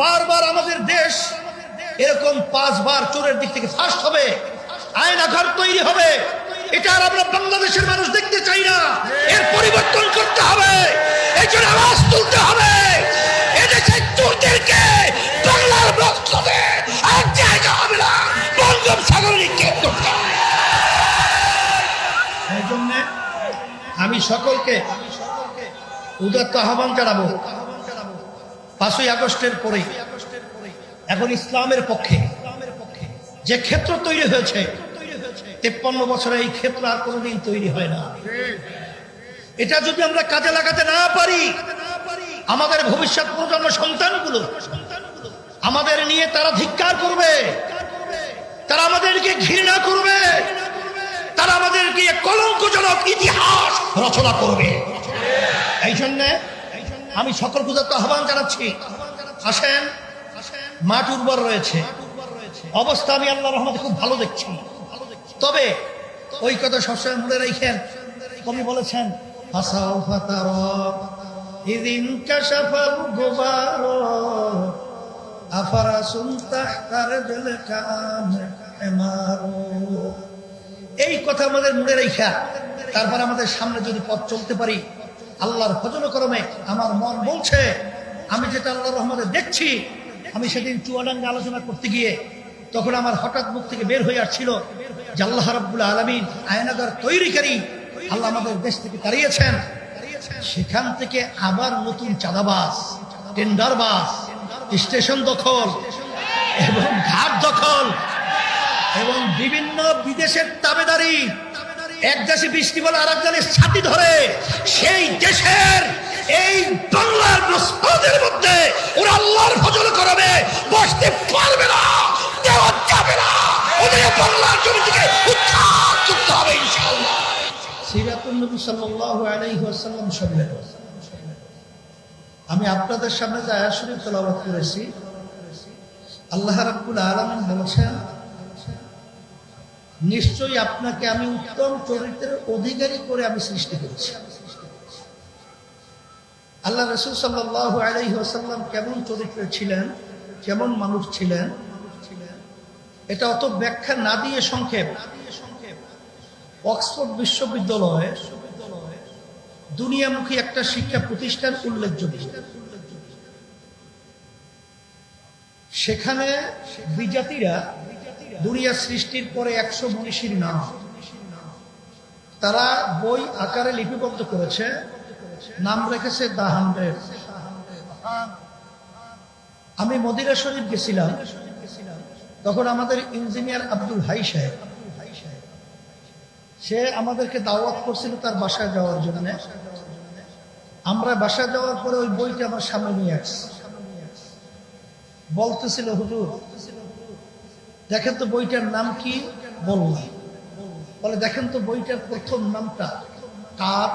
বারবার আমাদের দেশ এরকম পাঁচবার চোরের দিক থেকে ফার্স্ট হবে, আয়নাঘর তৈরি হবে। এটা আর আমরা বাংলাদেশের মানুষ দেখতে চাই না। এর পরিবর্তন করতে হবে এই আওয়াজ তুলতে হবে। করতে হবে। আমি সকলকে উদাত্ত আহ্বান জানাব। পাঁচই আগস্টের পরে এখন ইসলামের পক্ষে যে ক্ষেত্র তৈরি হয়েছে, তেপ্পান্ন বছরে এই ক্ষেত্র আর কোনোদিন তৈরি হয় না। এটা যদি আমরা কাজে লাগাতে না পারি, আমাদের ভবিষ্যৎ প্রজন্ম সন্তানগুলো আমাদের নিয়ে তারা ধিক্কার করবে, তারা আমাদেরকে ঘৃণা করবে, তারা আমাদেরকে কলঙ্কজনক ইতিহাস রচনা করবে। এই জন্যে আমি সকল পূজার তো আহ্বান জানাচ্ছি। আসেন, মাঠ উর্বর রয়েছে। অবস্থা আমি আল্লাহ রহমতে খুব ভালো দেখছি। তবে ওই কথা সবসময় মনে রেখেন, কবি বলেছেন হাসাও গোবার এই কথা আমাদের মনে রেখা, তারপর আমাদের সামনে যদি পথ চলতে পারি আল্লাহর ফজল করমে আমার মন বলছে, আমি যেটা আল্লাহ রহমতে দেখছি, আমি সেদিন চুয়াডাঙ্গে আলোচনা করতে গিয়ে তখন আমার হঠাৎ মুখ থেকে বের হয়ে আসছিল যে আল্লাহ রব্বুল আলমিন আয়নাগার তৈরিকারী আল্লাহ আমাদের দেশ থেকে তাড়িয়েছেন। সেখান থেকে আবার নতুন চাঁদাবাস টেন্ডার বাস স্টেশন দখল এবং ঘাট দখল এবং বিভিন্ন বিদেশের তাবেদারি এক দেশে বৃষ্টি বলে আর একজনের ছাতি ধরে, সেই দেশের এই বাংলার মসজিদের মধ্যে ওরা আল্লাহর ফজল করবে, বসতে পারবে না, দেওয়া যাবে না। ওদের বাংলার জমি থেকে উৎখাত করতে হবে ইনশাআল্লাহ। সিরাতুল নবী সাল্লাল্লাহু আলাইহি ওয়াসাল্লাম আমি আপনাদের সামনে যে আয়াত শরীফ তেলাওয়াত করেছি, আল্লাহ রাব্বুল আলামিন বলেছেন নিশ্চয়ই আপনাকে আমি উত্তম চরিত্রের অধিকারী করে আমি সৃষ্টি করেছি। আল্লাহ রসুল সাল্লাহ আসাল্লাম কেমন চরিত্রে ছিলেন, কেমন মানুষ ছিলেন, এটা অত ব্যাখ্যা না দিয়ে সংক্ষেপ। অক্সফোর্ড বিশ্ববিদ্যালয়ে দুনিয়ামুখী একটা শিক্ষা প্রতিষ্ঠান উল্লেখযোগ্য। সেখানে বিজাতিরা দুনিয়া সৃষ্টির পরে একশো মনীষীর নাম। তারা বই আকারে লিপিবদ্ধ করেছে, নাম রেখেছে দা হান্ড্রেড। আমি মদিরা শরীফ গেছিলাম, তখন আমাদের ইঞ্জিনিয়ার আব্দুল হাই সাহেব, সে আমাদেরকে দাওয়াত করছিল তার বাসায় যাওয়ার জন্য। আমরা বাসায় যাওয়ার পরে ওই বইটা আমার সামনে নিয়ে আসছি। বলতেছিল, হুজুর দেখেন তো বইটার নাম কি? বললাম বলে, দেখেন তো বইটার প্রথম নামটা কার?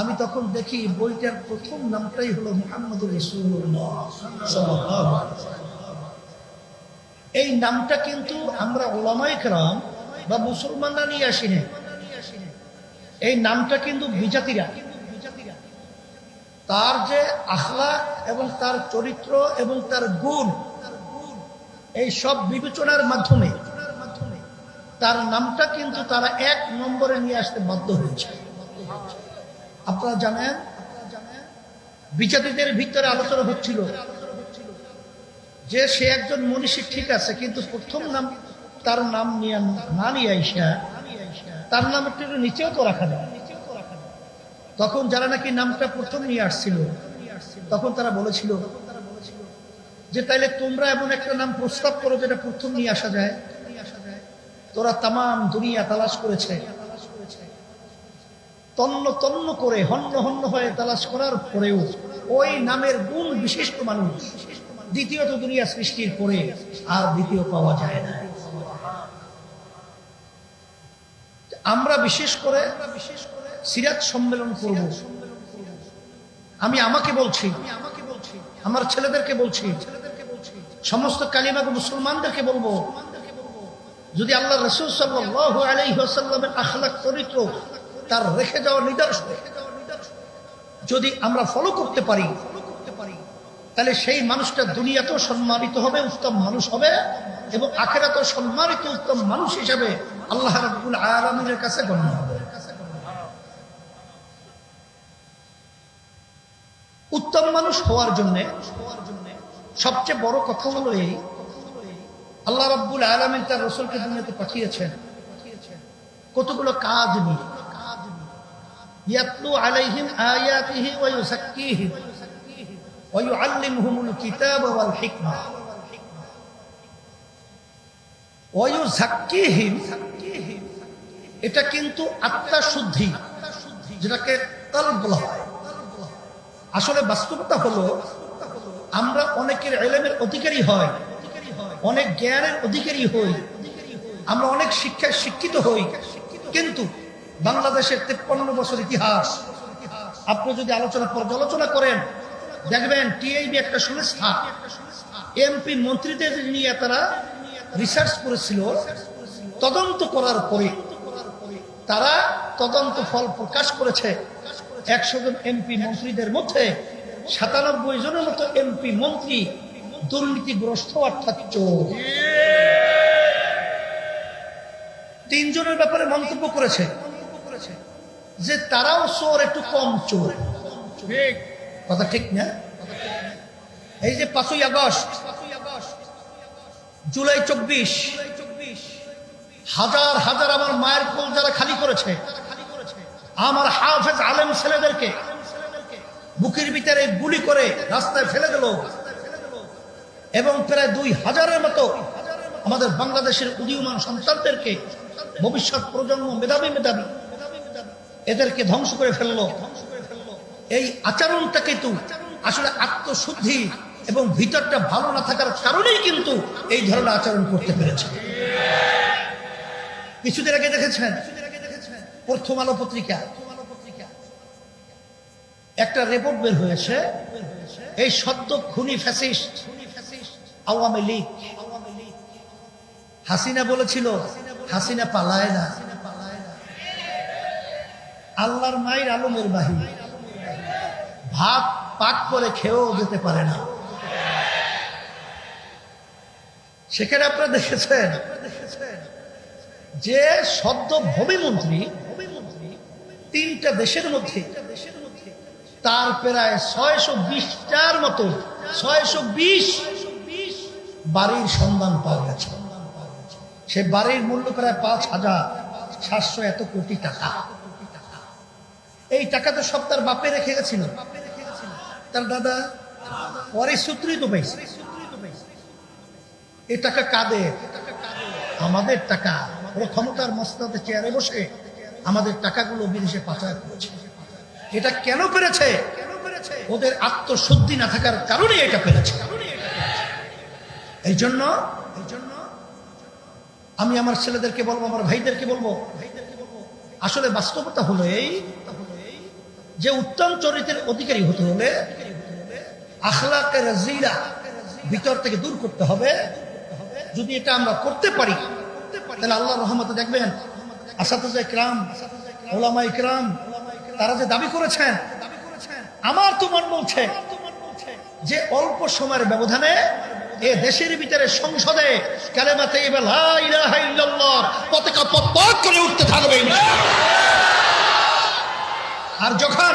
আমি তখন দেখি বইটার প্রথম নামটাই হলো মোহাম্মদ এই নামটা কিন্তু আমরা ওলামাই রাম বা মুসলমানরা নিয়ে আসি আসিনি এই নামটা কিন্তু বিজাতিরা। তার যে আখলা এবং তার চরিত্র এবং তার গুণ এই সব বিবেচনার মাধ্যমে তার নামটা কিন্তু তারা এক নম্বরে নিয়ে আসতে বাধ্য হয়েছে। আপনারা জানেন বিচারীদের ভিতরে আলোচনা হচ্ছিল যে সে একজন মনীষী ঠিক আছে, কিন্তু প্রথম নাম তার নাম নিয়ে না নিয়ে আইসা তার নাম একটু নিচেও তো রাখা যায়। তখন যারা নাকি নামটা প্রথম নিয়ে আসছিল, তখন তারা বলেছিল যে তাইলে তোমরা এমন একটা নাম প্রস্তাব করো যেটা প্রথম নিয়ে আসা যায়। তোরা তাম দুনিয়া তালাশ করেছে। তন্ন তন্ন করে, হন্য হন্য হয়ে তালাশ করার পরেও ওই নামের গুণ বিশিষ্ট মানুষ দ্বিতীয়ত দুনিয়া সৃষ্টির পরে আর দ্বিতীয় পাওয়া যায় না। আমরা বিশেষ করে সিরাজ সম্মেলন করব। আমি আমাকে বলছি, আমার ছেলেদেরকে বলছি সমস্ত কালিমাগ মুসলমানদেরকে বলব, যদি আল্লাহ রসুল আলাইসাল্লামের আখলাক চরিত্র তার রেখে যাওয়ার নিদর্শন, যদি আমরা ফলো করতে পারি, তাহলে সেই মানুষটা দুনিয়াতেও সম্মানিত হবে, উত্তম মানুষ হবে এবং আখেরাতেও সম্মানিত উত্তম মানুষ হিসেবে আল্লাহ রাব্বুল আলমিনের কাছে গণ্য হবে। উত্তম মানুষ হওয়ার জন্য সবচেয়ে বড় কথা হলো এই, আল্লাহ রাব্বুল আলমিন তার রসুলকে দুনিয়াতে পাঠিয়েছেন। কতগুলো কাজ নিয়ে। এটা কিন্তু আত্মা শুদ্ধি, যেটাকে হয়। আসলে বাস্তবতা হলো আমরা অনেকের এলেমের অধিকারী হয়, অনেক জ্ঞানের অধিকারী হই, আমরা অনেক শিক্ষায় শিক্ষিত হই। কিন্তু বাংলাদেশের তেপ্পান্ন বছর ইতিহাস, আপনি যদি আলোচনা পর্যালোচনা করেন, দেখবেন টিআইবি একটা সংস্থা, এমপি মন্ত্রীদের নিয়ে তারা রিসার্চ করেছিল, তদন্ত করার পরে তারা তদন্ত ফল প্রকাশ করেছে। একশো জন এমপি মন্ত্রীদের মধ্যে সাতানব্বই জনের মতো এমপি, মন্ত্রী, দুর্নীতিগ্রস্ত অর্থাৎ চোর। তিনজনের ব্যাপারে মন্তব্য করেছে যে তারাও চোর, একটু কম চোর। কথা ঠিক না? এই যে পাঁচই আগস্ট, জুলাই চব্বিশ, হাজার হাজার আমার মায়ের কোল যারা খালি করেছে, আমার হাফেজ আলেম ছেলেদেরকে বুকের ভিতরে গুলি করে রাস্তায় ফেলে দিল। এবং প্রায় দুই হাজারের মতো আমাদের বাংলাদেশের উদীয়মান সন্তানদেরকে ভবিষ্যৎ প্রজন্ম মেধাবী মেধাবী এদেরকে ধ্বংস করে ফেলল। এই আচরণটা কিন্তু আসলে আত্মশুদ্ধি এবং ভিতরটা ভালো না থাকার কারণেই কিন্তু এই ধরনের আচরণ করতে পেরেছে। কিছুদিন আগে দেখেছেন, প্রথম আলো পত্রিকা একটা রিপোর্ট বের হয়েছে, এই সদ্য খুনি ফ্যাসিস্ট আওয়ামী লীগ। হাসিনা বলেছিল, হাসিনা পালায় না। আল্লাহর মায়ের আলমের বাহির ভাত পাক করে খেয়েও যেতে পারে না। সেখানে আপনারা দেখেছেন, যে সদ্য ভূমিমন্ত্রী তিনটা দেশের মধ্যে তার প্রায় ছয়শো বিশটার মতো, ছয়শো বিশ বাড়ির সন্ধান পাওয়া গেছে। সে বাড়ির মূল্য প্রায় পাঁচ হাজার সাতশো এত কোটি টাকা। এই টাকা তো সব তার বাপে রেখে গেছিল। তার দাদা পরে সূত্রই তো পেয়েছে এই টাকা কাদের? আমাদের টাকা। ক্ষমতার মস্তাতে চেয়ারে বসে আমাদের টাকাগুলো বিদেশে পাচার করেছে। এটা কেন পেরেছে? ওদের আত্মশুদ্ধি না থাকার কারণে এটা পেরেছে। এই জন্য আমি আমার ছেলেদেরকে বলব, আমার ভাইদেরকে বলব, আসলে বাস্তবতা হলো এই যে উত্তম চরিত্রের অধিকারী হতে হলে আখলাকের রাজিরা ভিতর থেকে দূর করতে হবে। যদি এটা আমরা করতে পারি, তাহলে আল্লাহ রহমতে দেখবেন আসাদুজা ইকরাম ওলামা ইকরাম তারা যে দাবি করেছেন, আমার তো মন বলছে যে অল্প সময়ের ব্যবধানে এ দেশের ভিতরে সংসদে কালেমাতে পতাকা পত করে উঠতে থাকবে আর যখন